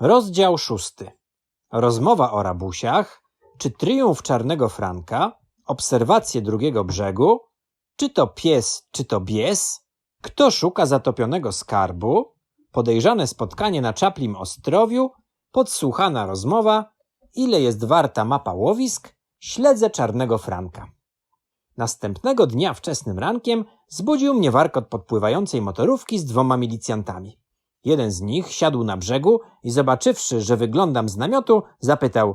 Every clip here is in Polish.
Rozdział szósty. Rozmowa o rabusiach, czy triumf czarnego Franka, obserwacje drugiego brzegu, czy to pies, czy to bies, kto szuka zatopionego skarbu, podejrzane spotkanie na Czaplim Ostrowiu, podsłuchana rozmowa, ile jest warta mapa łowisk, śledzę czarnego Franka. Następnego dnia wczesnym rankiem zbudził mnie warkot podpływającej motorówki z dwoma milicjantami. Jeden z nich siadł na brzegu i zobaczywszy, że wyglądam z namiotu, zapytał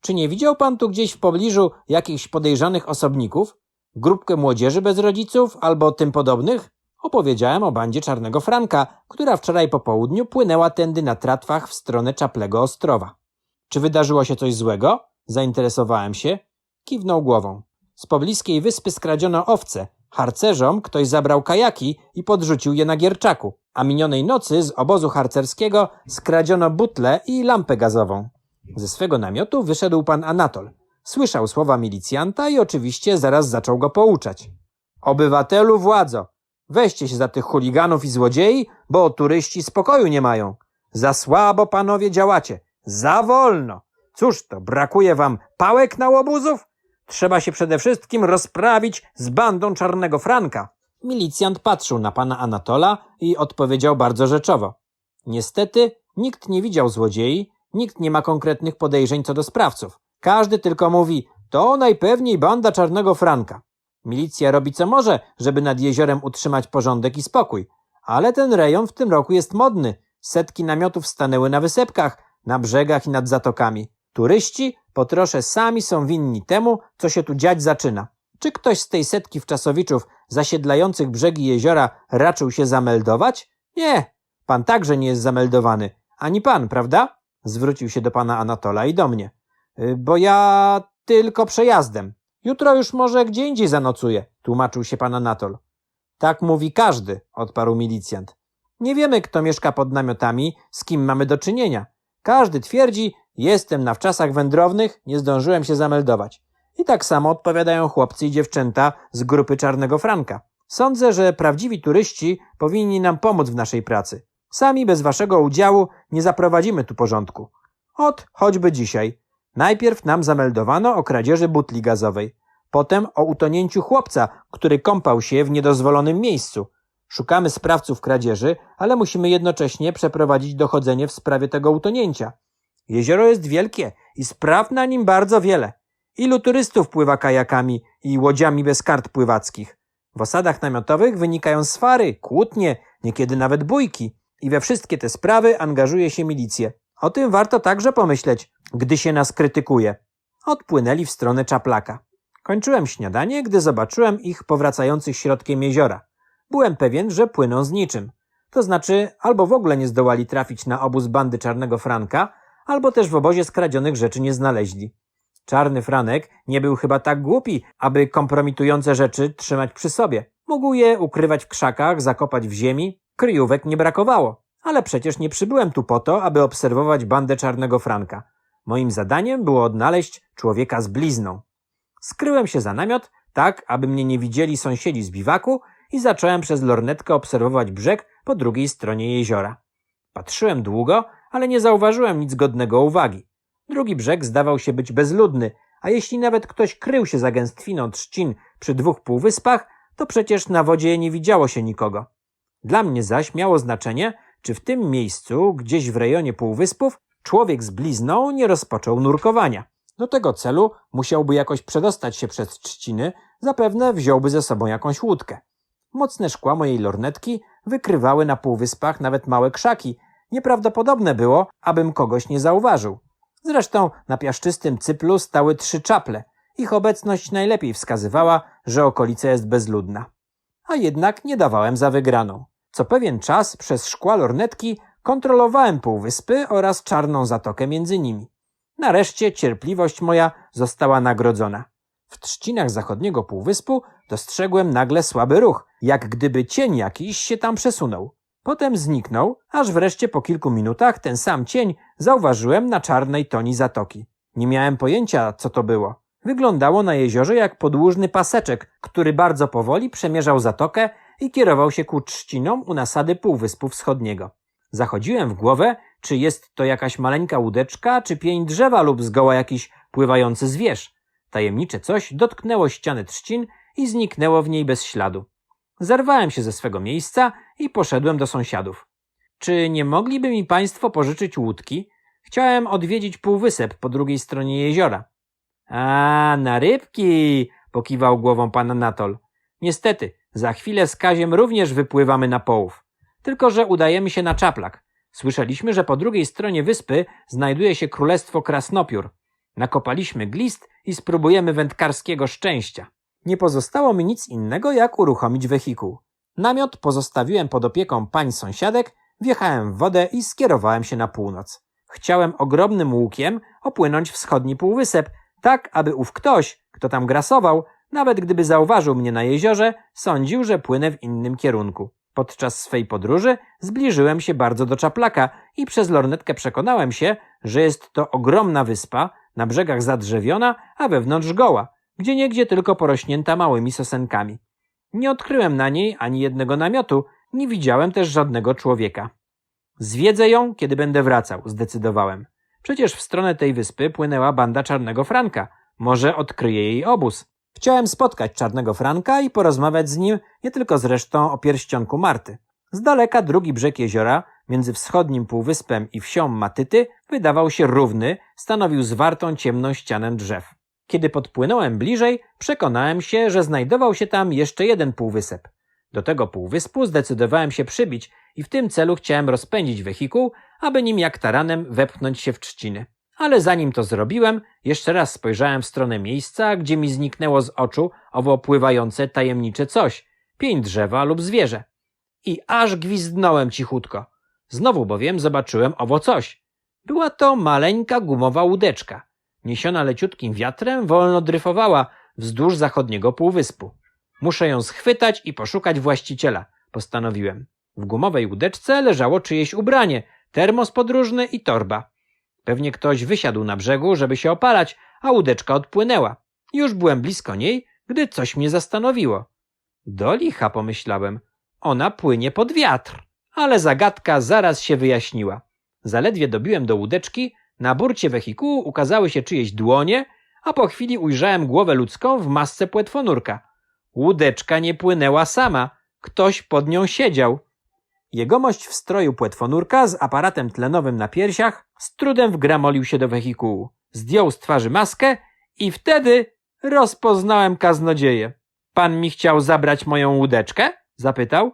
Czy nie widział pan tu gdzieś w pobliżu jakichś podejrzanych osobników? Grupkę młodzieży bez rodziców albo tym podobnych? Opowiedziałem o bandzie Czarnego Franka, która wczoraj po południu płynęła tędy na tratwach w stronę Czaplego Ostrowa. Czy wydarzyło się coś złego? Zainteresowałem się. Kiwnął głową. Z pobliskiej wyspy skradziono owce. Harcerzom ktoś zabrał kajaki i podrzucił je na Gierczaku, a minionej nocy z obozu harcerskiego skradziono butlę i lampę gazową. Ze swego namiotu wyszedł pan Anatol. Słyszał słowa milicjanta i oczywiście zaraz zaczął go pouczać. Obywatelu władzo, weźcie się za tych chuliganów i złodziei, bo turyści spokoju nie mają. Za słabo panowie działacie, za wolno. Cóż to, brakuje wam pałek na łobuzów? Trzeba się przede wszystkim rozprawić z bandą czarnego Franka. Milicjant patrzył na pana Anatola i odpowiedział bardzo rzeczowo. Niestety, nikt nie widział złodziei, nikt nie ma konkretnych podejrzeń co do sprawców. Każdy tylko mówi, to najpewniej banda czarnego Franka. Milicja robi co może, żeby nad jeziorem utrzymać porządek i spokój. Ale ten rejon w tym roku jest modny. Setki namiotów stanęły na wysepkach, na brzegach i nad zatokami. Turyści po trosze sami są winni temu, co się tu dziać zaczyna. Czy ktoś z tej setki wczasowiczów zasiedlających brzegi jeziora raczył się zameldować? Nie, pan także nie jest zameldowany. Ani pan, prawda? Zwrócił się do pana Anatola i do mnie. Y, Bo ja tylko przejazdem. Jutro już może gdzie indziej zanocuję, tłumaczył się pan Anatol. Tak mówi każdy, odparł milicjant. Nie wiemy, kto mieszka pod namiotami, z kim mamy do czynienia. Każdy twierdzi, jestem na wczasach wędrownych, nie zdążyłem się zameldować. I tak samo odpowiadają chłopcy i dziewczęta z grupy Czarnego Franka. Sądzę, że prawdziwi turyści powinni nam pomóc w naszej pracy. Sami bez waszego udziału nie zaprowadzimy tu porządku. Ot, choćby dzisiaj. Najpierw nam zameldowano o kradzieży butli gazowej. Potem o utonięciu chłopca, który kąpał się w niedozwolonym miejscu. Szukamy sprawców kradzieży, ale musimy jednocześnie przeprowadzić dochodzenie w sprawie tego utonięcia. Jezioro jest wielkie i spraw na nim bardzo wiele. Ilu turystów pływa kajakami i łodziami bez kart pływackich? W osadach namiotowych wynikają swary, kłótnie, niekiedy nawet bójki. I we wszystkie te sprawy angażuje się milicję. O tym warto także pomyśleć, gdy się nas krytykuje. Odpłynęli w stronę Czaplaka. Kończyłem śniadanie, gdy zobaczyłem ich powracających środkiem jeziora. Byłem pewien, że płyną z niczym. To znaczy, albo w ogóle nie zdołali trafić na obóz bandy Czarnego Franka, albo też w obozie skradzionych rzeczy nie znaleźli. Czarny Franek nie był chyba tak głupi, aby kompromitujące rzeczy trzymać przy sobie. Mógł je ukrywać w krzakach, zakopać w ziemi. Kryjówek nie brakowało. Ale przecież nie przybyłem tu po to, aby obserwować bandę Czarnego Franka. Moim zadaniem było odnaleźć człowieka z blizną. Skryłem się za namiot, tak aby mnie nie widzieli sąsiedzi z biwaku i zacząłem przez lornetkę obserwować brzeg po drugiej stronie jeziora. Patrzyłem długo, ale nie zauważyłem nic godnego uwagi. Drugi brzeg zdawał się być bezludny, a jeśli nawet ktoś krył się za gęstwiną trzcin przy dwóch półwyspach, to przecież na wodzie nie widziało się nikogo. Dla mnie zaś miało znaczenie, czy w tym miejscu, gdzieś w rejonie półwyspów, człowiek z blizną nie rozpoczął nurkowania. Do tego celu musiałby jakoś przedostać się przez trzciny, zapewne wziąłby ze sobą jakąś łódkę. Mocne szkła mojej lornetki wykrywały na półwyspach nawet małe krzaki. Nieprawdopodobne było, abym kogoś nie zauważył. Zresztą na piaszczystym cyplu stały trzy czaple. Ich obecność najlepiej wskazywała, że okolica jest bezludna. A jednak nie dawałem za wygraną. Co pewien czas przez szkła lornetki kontrolowałem półwyspy oraz czarną zatokę między nimi. Nareszcie cierpliwość moja została nagrodzona. W trzcinach zachodniego półwyspu dostrzegłem nagle słaby ruch, jak gdyby cień jakiś się tam przesunął. Potem zniknął, aż wreszcie po kilku minutach ten sam cień zauważyłem na czarnej toni zatoki. Nie miałem pojęcia, co to było. Wyglądało na jeziorze jak podłużny paseczek, który bardzo powoli przemierzał zatokę i kierował się ku trzcinom u nasady Półwyspu Wschodniego. Zachodziłem w głowę, czy jest to jakaś maleńka łódeczka, czy pień drzewa lub zgoła jakiś pływający zwierz. Tajemnicze coś dotknęło ściany trzcin i zniknęło w niej bez śladu. Zerwałem się ze swego miejsca i poszedłem do sąsiadów. Czy nie mogliby mi państwo pożyczyć łódki? Chciałem odwiedzić półwysep po drugiej stronie jeziora. A, na rybki, pokiwał głową pan Anatol. Niestety, za chwilę z Kaziem również wypływamy na połów. Tylko, że udajemy się na czaplak. Słyszeliśmy, że po drugiej stronie wyspy znajduje się królestwo krasnopiór. Nakopaliśmy glist i spróbujemy wędkarskiego szczęścia. Nie pozostało mi nic innego, jak uruchomić wehikuł. Namiot pozostawiłem pod opieką pań sąsiadek, wjechałem w wodę i skierowałem się na północ. Chciałem ogromnym łukiem opłynąć wschodni półwysep, tak aby ów ktoś, kto tam grasował, nawet gdyby zauważył mnie na jeziorze, sądził, że płynę w innym kierunku. Podczas swej podróży zbliżyłem się bardzo do czaplaka i przez lornetkę przekonałem się, że jest to ogromna wyspa, na brzegach zadrzewiona, a wewnątrz goła, gdzie niegdzie tylko porośnięta małymi sosenkami. Nie odkryłem na niej ani jednego namiotu, nie widziałem też żadnego człowieka. Zwiedzę ją, kiedy będę wracał, zdecydowałem. Przecież w stronę tej wyspy płynęła banda Czarnego Franka. Może odkryję jej obóz. Chciałem spotkać Czarnego Franka i porozmawiać z nim nie tylko zresztą o pierścionku Marty. Z daleka drugi brzeg jeziora, między wschodnim półwyspem i wsią Matyty, wydawał się równy, stanowił zwartą ciemną ścianę drzew. Kiedy podpłynąłem bliżej, przekonałem się, że znajdował się tam jeszcze jeden półwysep. Do tego półwyspu zdecydowałem się przybić i w tym celu chciałem rozpędzić wehikuł, aby nim jak taranem wepchnąć się w trzciny. Ale zanim to zrobiłem, jeszcze raz spojrzałem w stronę miejsca, gdzie mi zniknęło z oczu owo pływające tajemnicze coś, pień drzewa lub zwierzę. I aż gwizdnąłem cichutko. Znowu bowiem zobaczyłem owo coś. Była to maleńka gumowa łódeczka. Niesiona leciutkim wiatrem wolno dryfowała wzdłuż zachodniego półwyspu. Muszę ją schwytać i poszukać właściciela, postanowiłem. W gumowej łódeczce leżało czyjeś ubranie, termos podróżny i torba. Pewnie ktoś wysiadł na brzegu, żeby się opalać, a łódeczka odpłynęła. Już byłem blisko niej, gdy coś mnie zastanowiło. Do licha, pomyślałem. Ona płynie pod wiatr. Ale zagadka zaraz się wyjaśniła. Zaledwie dobiłem do łódeczki, na burcie wehikułu ukazały się czyjeś dłonie, a po chwili ujrzałem głowę ludzką w masce płetwonurka. Łódeczka nie płynęła sama, ktoś pod nią siedział. Jegomość w stroju płetwonurka z aparatem tlenowym na piersiach z trudem wgramolił się do wehikułu. Zdjął z twarzy maskę i wtedy rozpoznałem kaznodzieję. Pan mi chciał zabrać moją łódeczkę? zapytał.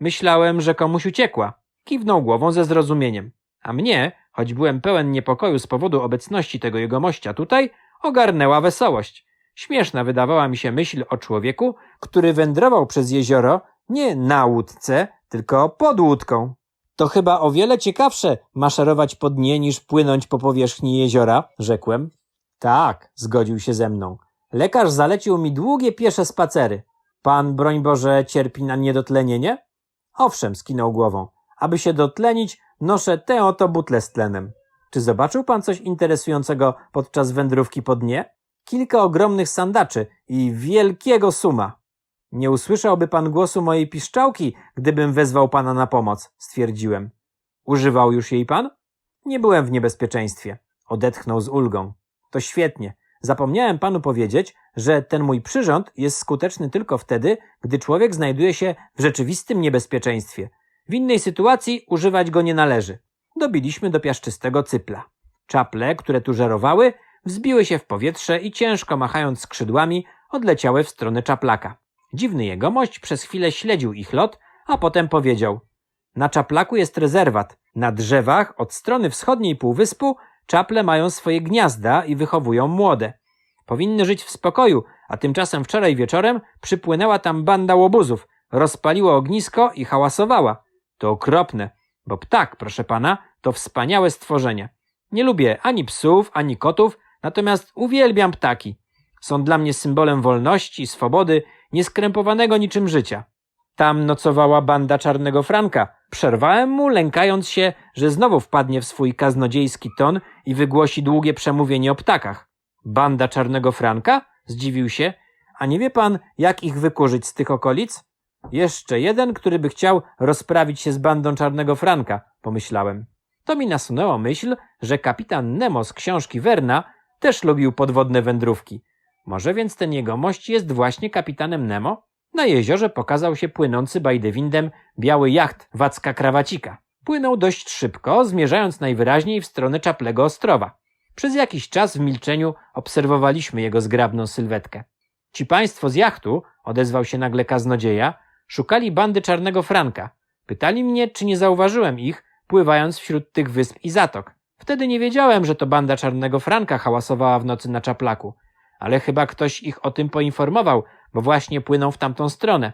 Myślałem, że komuś uciekła. Kiwnął głową ze zrozumieniem. A mnie, choć byłem pełen niepokoju z powodu obecności tego jegomościa tutaj, ogarnęła wesołość. Śmieszna wydawała mi się myśl o człowieku, który wędrował przez jezioro nie na łódce, tylko pod łódką. To chyba o wiele ciekawsze maszerować po dnie niż płynąć po powierzchni jeziora, rzekłem. Tak, zgodził się ze mną. Lekarz zalecił mi długie piesze spacery. Pan, broń Boże, cierpi na niedotlenienie? Owszem, skinął głową. Aby się dotlenić, noszę tę oto butlę z tlenem. Czy zobaczył pan coś interesującego podczas wędrówki po dnie? Kilka ogromnych sandaczy i wielkiego suma. Nie usłyszałby pan głosu mojej piszczałki, gdybym wezwał pana na pomoc, stwierdziłem. Używał już jej pan? Nie byłem w niebezpieczeństwie. Odetchnął z ulgą. To świetnie. Zapomniałem panu powiedzieć, że ten mój przyrząd jest skuteczny tylko wtedy, gdy człowiek znajduje się w rzeczywistym niebezpieczeństwie. W innej sytuacji używać go nie należy. Dobiliśmy do piaszczystego cypla. Czaple, które tu żerowały, wzbiły się w powietrze i ciężko machając skrzydłami, odleciały w stronę czaplaka. Dziwny jegomość przez chwilę śledził ich lot, a potem powiedział: Na czaplaku jest rezerwat. Na drzewach od strony wschodniej półwyspu czaple mają swoje gniazda i wychowują młode. Powinny żyć w spokoju, a tymczasem wczoraj wieczorem przypłynęła tam banda łobuzów, rozpaliła ognisko i hałasowała. To okropne, bo ptak, proszę pana, to wspaniałe stworzenie. Nie lubię ani psów, ani kotów, natomiast uwielbiam ptaki. Są dla mnie symbolem wolności, swobody, nieskrępowanego niczym życia. Tam nocowała banda Czarnego Franka. Przerwałem mu, lękając się, że znowu wpadnie w swój kaznodziejski ton i wygłosi długie przemówienie o ptakach. Banda Czarnego Franka? Zdziwił się. A nie wie pan, jak ich wykurzyć z tych okolic? Jeszcze jeden, który by chciał rozprawić się z bandą Czarnego Franka, pomyślałem. to mi nasunęło myśl, że kapitan Nemo z książki Werna też lubił podwodne wędrówki. Może więc ten jegomość jest właśnie kapitanem Nemo? Na jeziorze pokazał się płynący bajdewindem biały jacht Wacka Krawacika. Płynął dość szybko, zmierzając najwyraźniej w stronę Czaplego Ostrowa. Przez jakiś czas w milczeniu obserwowaliśmy jego zgrabną sylwetkę. Ci państwo z jachtu, odezwał się nagle kaznodzieja, szukali bandy Czarnego Franka. Pytali mnie, czy nie zauważyłem ich, pływając wśród tych wysp i zatok. Wtedy nie wiedziałem, że to banda Czarnego Franka hałasowała w nocy na czaplaku, ale chyba ktoś ich o tym poinformował, bo właśnie płyną w tamtą stronę.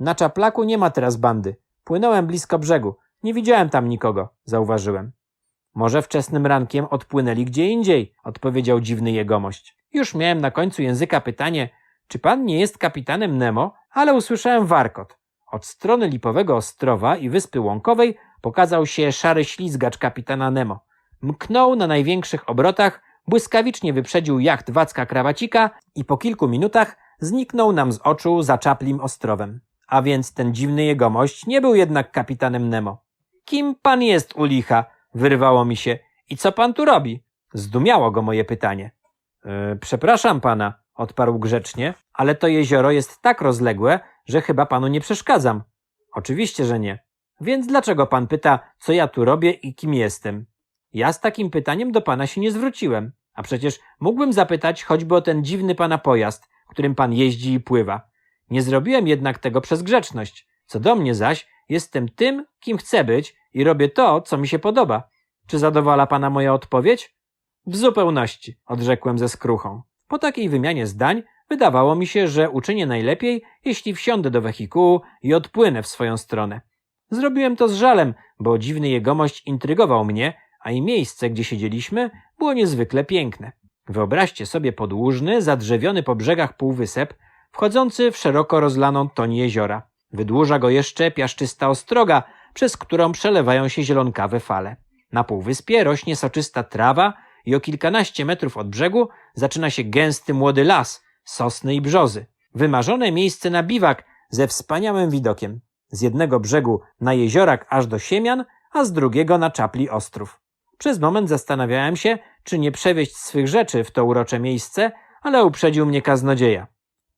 Na czaplaku nie ma teraz bandy. Płynąłem blisko brzegu. Nie widziałem tam nikogo, zauważyłem. Może wczesnym rankiem odpłynęli gdzie indziej, odpowiedział dziwny jegomość. Już miałem na końcu języka pytanie, czy pan nie jest kapitanem Nemo, ale usłyszałem warkot. Od strony Lipowego Ostrowa i Wyspy Łąkowej pokazał się szary ślizgacz kapitana Nemo. Mknął na największych obrotach, błyskawicznie wyprzedził jacht Wacka Krawacika i po kilku minutach zniknął nam z oczu za Czaplim Ostrowem. A więc ten dziwny jegomość nie był jednak kapitanem Nemo. Kim pan jest, u licha? Wyrwało mi się. I co pan tu robi? Zdumiało go moje pytanie. Yy, przepraszam pana, odparł grzecznie, ale to jezioro jest tak rozległe, że chyba panu nie przeszkadzam. Oczywiście, że nie. Więc dlaczego pan pyta, co ja tu robię i kim jestem? Ja z takim pytaniem do pana się nie zwróciłem. A przecież mógłbym zapytać choćby o ten dziwny pana pojazd, którym pan jeździ i pływa. Nie zrobiłem jednak tego przez grzeczność. Co do mnie zaś, jestem tym, kim chcę być i robię to, co mi się podoba. Czy zadowala pana moja odpowiedź? W zupełności, odrzekłem ze skruchą. Po takiej wymianie zdań wydawało mi się, że uczynię najlepiej, jeśli wsiądę do wehikułu i odpłynę w swoją stronę. Zrobiłem to z żalem, bo dziwny jegomość intrygował mnie, a i miejsce, gdzie siedzieliśmy, było niezwykle piękne. Wyobraźcie sobie podłużny, zadrzewiony po brzegach półwysep, wchodzący w szeroko rozlaną toń jeziora. Wydłuża go jeszcze piaszczysta ostroga, przez którą przelewają się zielonkawe fale. Na półwyspie rośnie soczysta trawa i o kilkanaście metrów od brzegu zaczyna się gęsty młody las, sosny i brzozy. Wymarzone miejsce na biwak ze wspaniałym widokiem. Z jednego brzegu na jeziorak aż do Siemian, a z drugiego na Czapli Ostrów. Przez moment zastanawiałem się, czy nie przewieźć swych rzeczy w to urocze miejsce, ale uprzedził mnie kaznodzieja.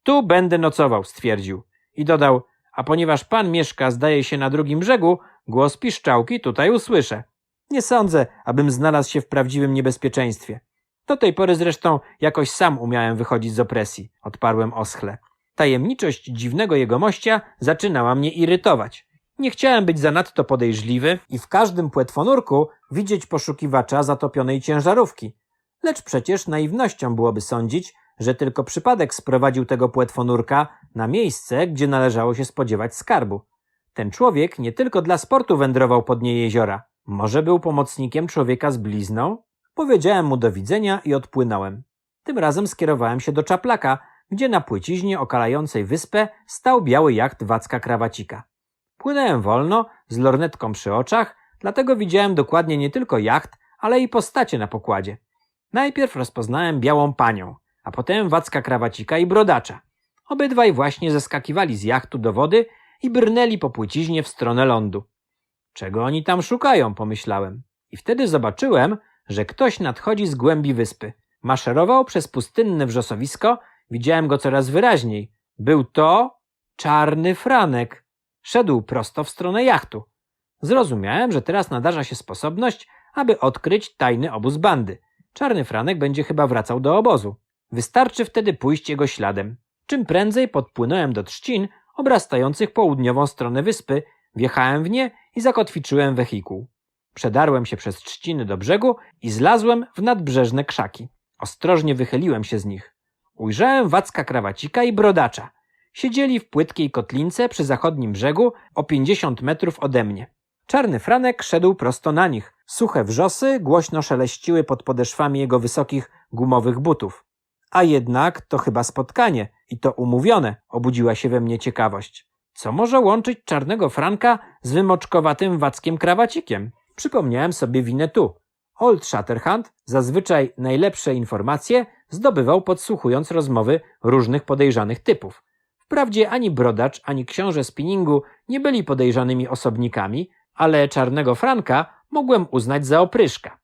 Tu będę nocował, stwierdził. I dodał, a ponieważ pan mieszka, zdaje się, na drugim brzegu, głos piszczałki tutaj usłyszę. Nie sądzę, abym znalazł się w prawdziwym niebezpieczeństwie. Do tej pory zresztą jakoś sam umiałem wychodzić z opresji, odparłem oschle. Tajemniczość dziwnego jegomościa zaczynała mnie irytować. Nie chciałem być zanadto podejrzliwy i w każdym płetwonurku widzieć poszukiwacza zatopionej ciężarówki. Lecz przecież naiwnością byłoby sądzić, że tylko przypadek sprowadził tego płetwonurka na miejsce, gdzie należało się spodziewać skarbu. Ten człowiek nie tylko dla sportu wędrował pod dnie jeziora. Może był pomocnikiem człowieka z blizną? Powiedziałem mu do widzenia i odpłynąłem. Tym razem skierowałem się do Czaplaka, gdzie na płyciźnie okalającej wyspę stał biały jacht Wacka Krawacika. Płynąłem wolno, z lornetką przy oczach, dlatego widziałem dokładnie nie tylko jacht, ale i postacie na pokładzie. Najpierw rozpoznałem białą panią, a potem Wacka Krawacika i Brodacza. Obydwaj właśnie zeskakiwali z jachtu do wody i brnęli po płyciźnie w stronę lądu. Czego oni tam szukają, pomyślałem. I wtedy zobaczyłem, że ktoś nadchodzi z głębi wyspy. Maszerował przez pustynne wrzosowisko, widziałem go coraz wyraźniej. Był to czarny Franek. Szedł prosto w stronę jachtu. Zrozumiałem, że teraz nadarza się sposobność, aby odkryć tajny obóz bandy. Czarny Franek będzie chyba wracał do obozu. Wystarczy wtedy pójść jego śladem. Czym prędzej podpłynąłem do trzcin obrastających południową stronę wyspy, wjechałem w nie i zakotwiczyłem wehikuł. Przedarłem się przez trzciny do brzegu i zlazłem w nadbrzeżne krzaki. Ostrożnie wychyliłem się z nich. Ujrzałem Wacka Krawacika i Brodacza. Siedzieli w płytkiej kotlince przy zachodnim brzegu o pięćdziesiąt metrów ode mnie. Czarny Franek szedł prosto na nich. Suche wrzosy głośno szeleściły pod podeszwami jego wysokich, gumowych butów. A jednak to chyba spotkanie i to umówione, obudziła się we mnie ciekawość. Co może łączyć czarnego Franka z wymoczkowatym Wackiem Krawacikiem? Przypomniałem sobie winę tu. Old Shatterhand zazwyczaj najlepsze informacje zdobywał podsłuchując rozmowy różnych podejrzanych typów. Wprawdzie ani Brodacz, ani książę spinningu nie byli podejrzanymi osobnikami, ale czarnego Franka mogłem uznać za opryszka.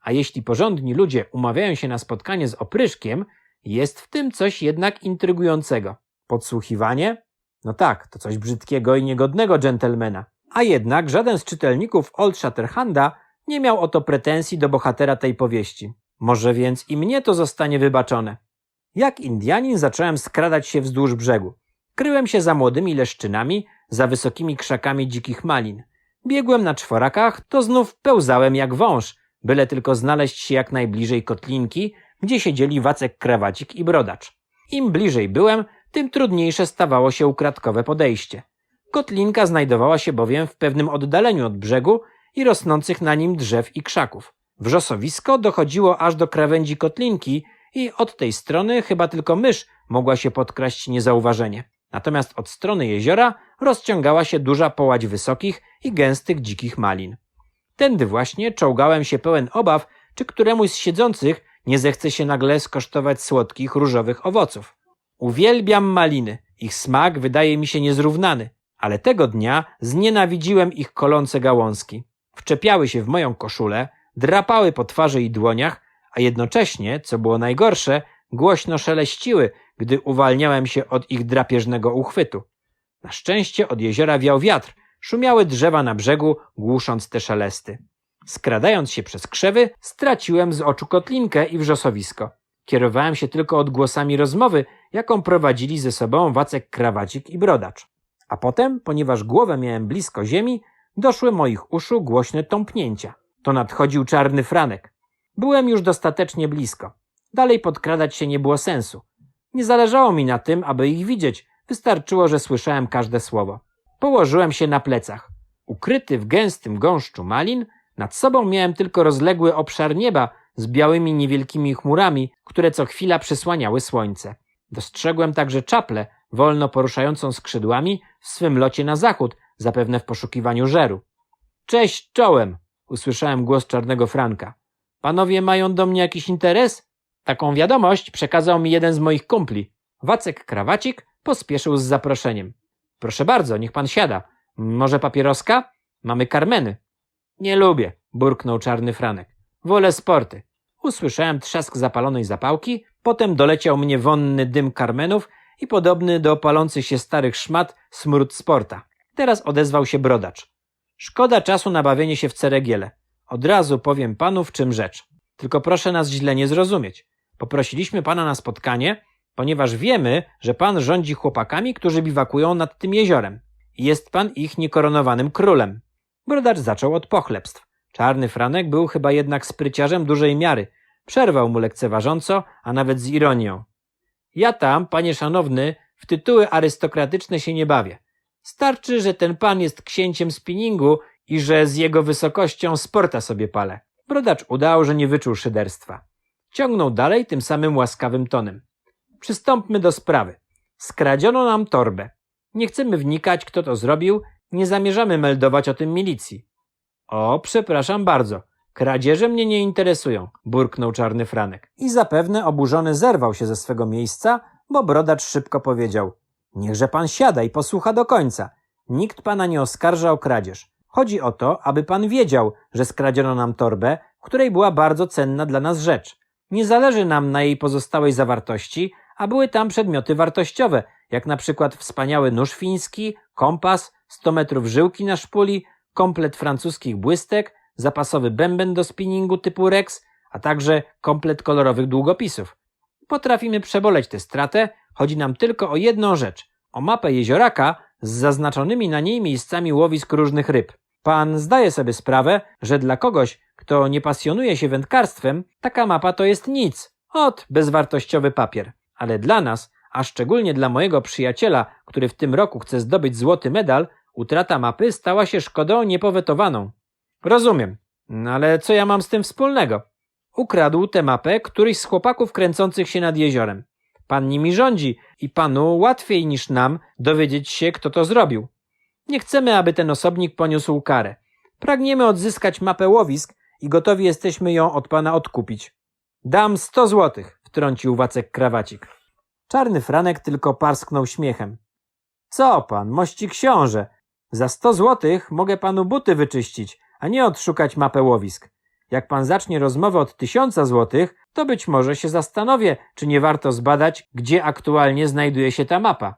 A jeśli porządni ludzie umawiają się na spotkanie z opryszkiem, jest w tym coś jednak intrygującego. Podsłuchiwanie? No tak, to coś brzydkiego i niegodnego dżentelmena. A jednak żaden z czytelników Old Shatterhanda nie miał o to pretensji do bohatera tej powieści. Może więc i mnie to zostanie wybaczone. Jak Indianin zacząłem skradać się wzdłuż brzegu. Kryłem się za młodymi leszczynami, za wysokimi krzakami dzikich malin. Biegłem na czworakach, to znów pełzałem jak wąż, byle tylko znaleźć się jak najbliżej kotlinki, gdzie siedzieli Wacek Krawacik i Brodacz. Im bliżej byłem, tym trudniejsze stawało się ukradkowe podejście. Kotlinka znajdowała się bowiem w pewnym oddaleniu od brzegu i rosnących na nim drzew i krzaków. Wrzosowisko dochodziło aż do krawędzi kotlinki i od tej strony chyba tylko mysz mogła się podkraść niezauważenie. Natomiast od strony jeziora rozciągała się duża połać wysokich i gęstych dzikich malin. Tędy właśnie czołgałem się pełen obaw, czy któremuś z siedzących nie zechce się nagle skosztować słodkich, różowych owoców. Uwielbiam maliny. Ich smak wydaje mi się niezrównany, ale tego dnia znienawidziłem ich kolące gałązki. Wczepiały się w moją koszulę, drapały po twarzy i dłoniach, a jednocześnie, co było najgorsze, głośno szeleściły, gdy uwalniałem się od ich drapieżnego uchwytu. Na szczęście od jeziora wiał wiatr, szumiały drzewa na brzegu, głusząc te szelesty. Skradając się przez krzewy, straciłem z oczu kotlinkę i wrzosowisko. Kierowałem się tylko odgłosami rozmowy, jaką prowadzili ze sobą Wacek Krawacik i Brodacz. A potem, ponieważ głowę miałem blisko ziemi, doszły moich uszu głośne tąpnięcia. To nadchodził czarny franek. Byłem już dostatecznie blisko. Dalej podkradać się nie było sensu. Nie zależało mi na tym, aby ich widzieć, wystarczyło, że słyszałem każde słowo. Położyłem się na plecach. Ukryty w gęstym gąszczu malin, nad sobą miałem tylko rozległy obszar nieba z białymi niewielkimi chmurami, które co chwila przysłaniały słońce. Dostrzegłem także czaplę, wolno poruszającą skrzydłami w swym locie na zachód, zapewne w poszukiwaniu żeru. Cześć, czołem! usłyszałem głos czarnego Franka. Panowie mają do mnie jakiś interes? Taką wiadomość przekazał mi jeden z moich kumpli. Wacek Krawacik pospieszył z zaproszeniem. Proszę bardzo, niech pan siada. Może papieroska? Mamy karmeny. Nie lubię, burknął czarny Franek. Wolę sporty. Usłyszałem trzask zapalonej zapałki, potem doleciał mnie wonny dym karmenów i podobny do palących się starych szmat smród sporta. Teraz odezwał się brodacz. Szkoda czasu na bawienie się w ceregiele. Od razu powiem panu, w czym rzecz. Tylko proszę nas źle nie zrozumieć. Poprosiliśmy pana na spotkanie, ponieważ wiemy, że pan rządzi chłopakami, którzy biwakują nad tym jeziorem. Jest pan ich niekoronowanym królem. Brodacz zaczął od pochlebstw. Czarny Franek był chyba jednak spryciarzem dużej miary. Przerwał mu lekceważąco, a nawet z ironią. Ja tam, panie szanowny, w tytuły arystokratyczne się nie bawię. Starczy, że ten pan jest księciem spinningu i że z jego wysokością sporta sobie palę. Brodacz udał, że nie wyczuł szyderstwa. Ciągnął dalej tym samym łaskawym tonem. Przystąpmy do sprawy. Skradziono nam torbę. Nie chcemy wnikać, kto to zrobił, nie zamierzamy meldować o tym milicji. O, przepraszam bardzo. Kradzieże mnie nie interesują, burknął czarny Franek. I zapewne oburzony zerwał się ze swego miejsca, bo brodacz szybko powiedział: Niechże pan siada i posłucha do końca. Nikt pana nie oskarża o kradzież. Chodzi o to, aby pan wiedział, że skradziono nam torbę, której była bardzo cenna dla nas rzecz. Nie zależy nam na jej pozostałej zawartości, a były tam przedmioty wartościowe, jak na przykład wspaniały nóż fiński, kompas, 100 metrów żyłki na szpuli, komplet francuskich błystek, zapasowy bęben do spinningu typu Rex, a także komplet kolorowych długopisów. Potrafimy przeboleć tę stratę, chodzi nam tylko o jedną rzecz, o mapę jezioraka z zaznaczonymi na niej miejscami łowisk różnych ryb. Pan zdaje sobie sprawę, że dla kogoś, kto nie pasjonuje się wędkarstwem, taka mapa to jest nic. Ot, bezwartościowy papier. Ale dla nas, a szczególnie dla mojego przyjaciela, który w tym roku chce zdobyć złoty medal, utrata mapy stała się szkodą niepowetowaną. Rozumiem. No ale co ja mam z tym wspólnego? Ukradł tę mapę któryś z chłopaków kręcących się nad jeziorem. Pan nimi rządzi i panu łatwiej niż nam dowiedzieć się, kto to zrobił. Nie chcemy, aby ten osobnik poniósł karę. Pragniemy odzyskać mapę łowisk i gotowi jesteśmy ją od pana odkupić. Dam sto złotych, wtrącił Wacek Krawacik. Czarny Franek tylko parsknął śmiechem. Co pan, mości książę? Za sto złotych mogę panu buty wyczyścić, a nie odszukać mapę łowisk. Jak pan zacznie rozmowę od tysiąca złotych, to być może się zastanowię, czy nie warto zbadać, gdzie aktualnie znajduje się ta mapa.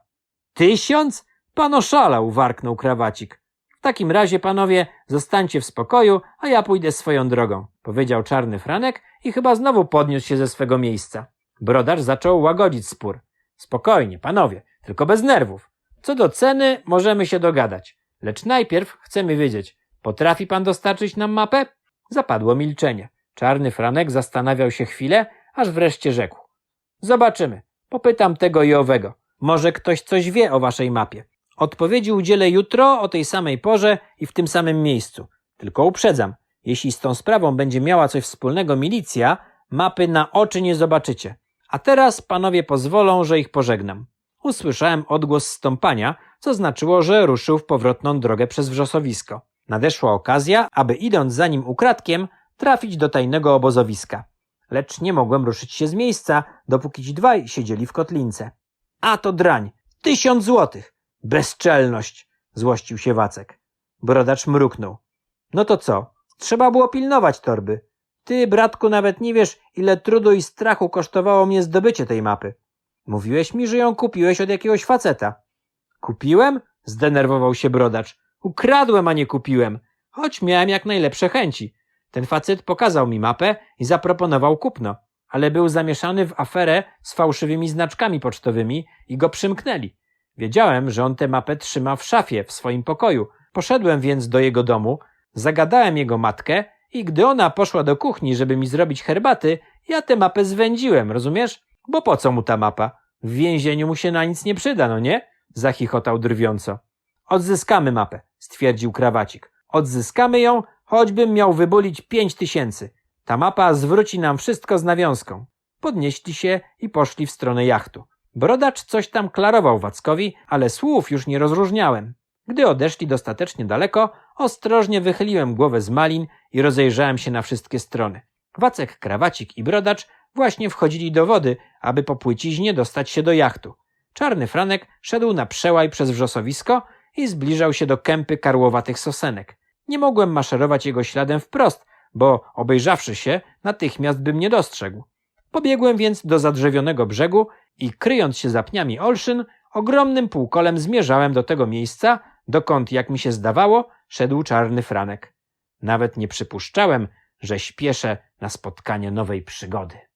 Tysiąc? Pan oszalał, warknął krawacik. W takim razie, panowie, zostańcie w spokoju, a ja pójdę swoją drogą, powiedział czarny Franek i chyba znowu podniósł się ze swego miejsca. Brodarz zaczął łagodzić spór. Spokojnie, panowie, tylko bez nerwów. Co do ceny, możemy się dogadać. Lecz najpierw chcemy wiedzieć, potrafi pan dostarczyć nam mapę? Zapadło milczenie. Czarny Franek zastanawiał się chwilę, aż wreszcie rzekł. Zobaczymy. Popytam tego i owego. Może ktoś coś wie o waszej mapie. Odpowiedzi udzielę jutro o tej samej porze i w tym samym miejscu. Tylko uprzedzam, jeśli z tą sprawą będzie miała coś wspólnego milicja, mapy na oczy nie zobaczycie. A teraz panowie pozwolą, że ich pożegnam. Usłyszałem odgłos stąpania, co znaczyło, że ruszył w powrotną drogę przez wrzosowisko. Nadeszła okazja, aby idąc za nim ukradkiem, trafić do tajnego obozowiska. Lecz nie mogłem ruszyć się z miejsca, dopóki ci dwaj siedzieli w kotlince. A to drań! Tysiąc złotych! Bezczelność! Złościł się Wacek. Brodacz mruknął. No to co? Trzeba było pilnować torby. Ty, bratku, nawet nie wiesz, ile trudu i strachu kosztowało mnie zdobycie tej mapy. Mówiłeś mi, że ją kupiłeś od jakiegoś faceta. Kupiłem? Zdenerwował się brodacz. Ukradłem, a nie kupiłem. Choć miałem jak najlepsze chęci. Ten facet pokazał mi mapę i zaproponował kupno, ale był zamieszany w aferę z fałszywymi znaczkami pocztowymi i go przymknęli. Wiedziałem, że on tę mapę trzyma w szafie w swoim pokoju. Poszedłem więc do jego domu, zagadałem jego matkę i gdy ona poszła do kuchni, żeby mi zrobić herbaty, ja tę mapę zwędziłem, rozumiesz? Bo po co mu ta mapa? W więzieniu mu się na nic nie przyda, no nie? Zachichotał drwiąco. Odzyskamy mapę, stwierdził krawacik. Odzyskamy ją, choćbym miał wybulić pięć tysięcy. Ta mapa zwróci nam wszystko z nawiązką. Podnieśli się i poszli w stronę jachtu. Brodacz coś tam klarował Wackowi, ale słów już nie rozróżniałem. Gdy odeszli dostatecznie daleko, ostrożnie wychyliłem głowę z malin i rozejrzałem się na wszystkie strony. Wacek, krawacik i brodacz właśnie wchodzili do wody, aby po płyciźnie dostać się do jachtu. Czarny Franek szedł na przełaj przez wrzosowisko i zbliżał się do kępy karłowatych sosenek. Nie mogłem maszerować jego śladem wprost, bo obejrzawszy się, natychmiast bym nie dostrzegł. Pobiegłem więc do zadrzewionego brzegu i kryjąc się za pniami olszyn, ogromnym półkolem zmierzałem do tego miejsca, dokąd, jak mi się zdawało, szedł czarny Franek. Nawet nie przypuszczałem, że śpieszę na spotkanie nowej przygody.